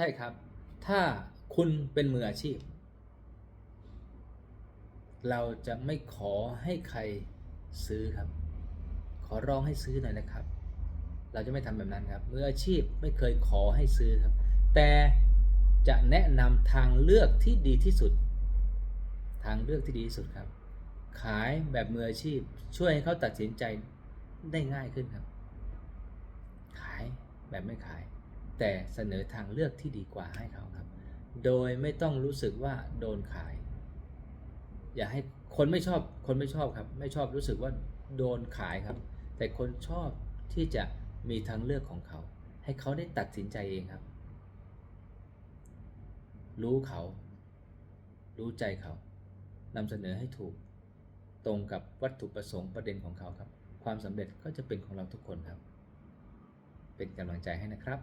ใช่ครับ ถ้าคุณเป็นมืออาชีพ เราจะไม่ขอให้ใครซื้อครับ ขอร้องให้ซื้อหน่อยนะครับ เราจะไม่ทำแบบนั้นครับ มืออาชีพไม่เคยขอให้ซื้อครับ แต่จะแนะนำทางเลือกที่ดีที่สุด ทางเลือกที่ดีที่สุดครับ ขายแบบมืออาชีพช่วยให้เขาตัดสินใจได้ง่ายขึ้นครับ ขายแบบไม่ขาย แต่เสนอทางเลือกที่ดีกว่าให้เขาครับ โดยไม่ต้องรู้สึกว่าโดนขาย อย่าให้คนไม่ชอบคนไม่ชอบครับ ไม่ชอบรู้สึกว่าโดนขายครับ แต่คนชอบที่จะมีทางเลือกของเขา ให้เขาได้ตัดสินใจเองครับ รู้เขา รู้ใจเขานำเสนอให้ถูกตรงกับวัตถุประสงค์ประเด็นของเขาครับ ความสำเร็จก็จะเป็นของเราทุกคนครับ เป็นกำลังใจให้นะครับ